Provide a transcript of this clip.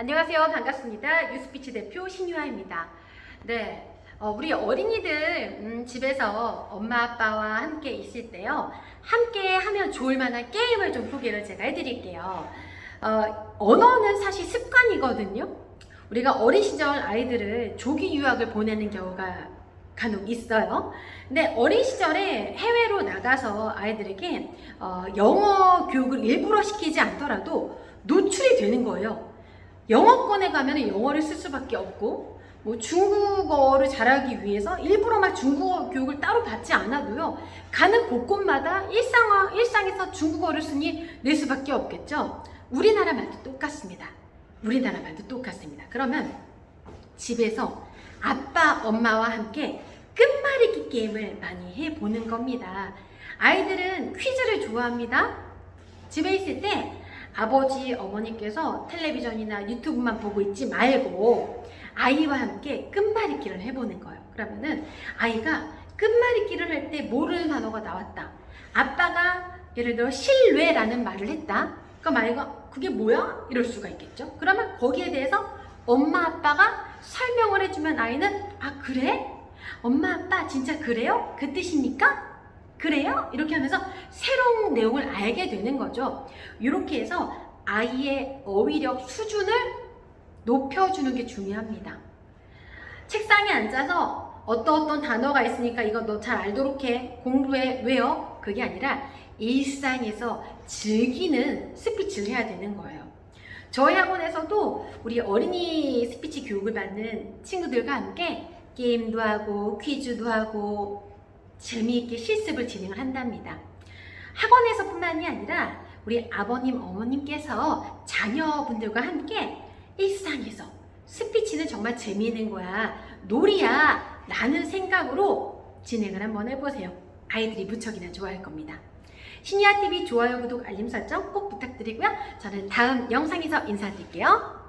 안녕하세요. 반갑습니다. 유스피치 대표 신유아입니다. 네. 어, 우리 어린이들 음, 집에서 엄마 아빠와 함께 있을 때요. 함께 하면 좋을 만한 게임을 좀 소개를 제가 해드릴게요. 어, 언어는 사실 습관이거든요. 우리가 어린 시절 아이들을 조기 유학을 보내는 경우가 간혹 있어요. 근데 어린 시절에 해외로 나가서 아이들에게 어, 영어 교육을 일부러 시키지 않더라도 노출이 되는 거예요. 영어권에 가면 영어를 쓸 수밖에 없고 뭐 중국어를 잘하기 위해서 일부러 막 중국어 교육을 따로 받지 않아도요 가는 곳곳마다 일상 일상에서 중국어를 쓰니 낼 수밖에 없겠죠. 우리나라 말도 똑같습니다. 우리나라 말도 똑같습니다. 그러면 집에서 아빠 엄마와 함께 끝말잇기 게임을 많이 해 보는 겁니다. 아이들은 퀴즈를 좋아합니다. 집에 있을 때 아버지, 어머니께서 텔레비전이나 유튜브만 보고 있지 말고 아이와 함께 끝말잇기를 해보는 거예요. 그러면은 아이가 끝말잇기를 할 때 모르는 단어가 나왔다. 아빠가 예를 들어 실외라는 말을 했다. 그럼 아이가 그게 뭐야? 이럴 수가 있겠죠. 그러면 거기에 대해서 엄마 아빠가 설명을 해주면 아이는 아 그래? 엄마 아빠 진짜 그래요? 그 뜻입니까? 그래요? 이렇게 하면서 새로운 내용을 알게 되는 거죠. 이렇게 해서 아이의 어휘력 수준을 높여주는 게 중요합니다. 책상에 앉아서 어떤 어떤 단어가 있으니까 이거 너 잘 알도록 해. 공부해. 왜요? 그게 아니라 일상에서 즐기는 스피치를 해야 되는 거예요. 저희 학원에서도 우리 어린이 스피치 교육을 받는 친구들과 함께 게임도 하고 퀴즈도 하고 재미있게 실습을 진행을 한답니다. 학원에서뿐만이 아니라 우리 아버님, 어머님께서 자녀분들과 함께 일상에서 스피치는 정말 재미있는 거야. 놀이야. 라는 생각으로 진행을 한번 해보세요. 아이들이 무척이나 좋아할 겁니다. 신이아TV 좋아요, 구독, 알림 설정 꼭 부탁드리고요. 저는 다음 영상에서 인사드릴게요.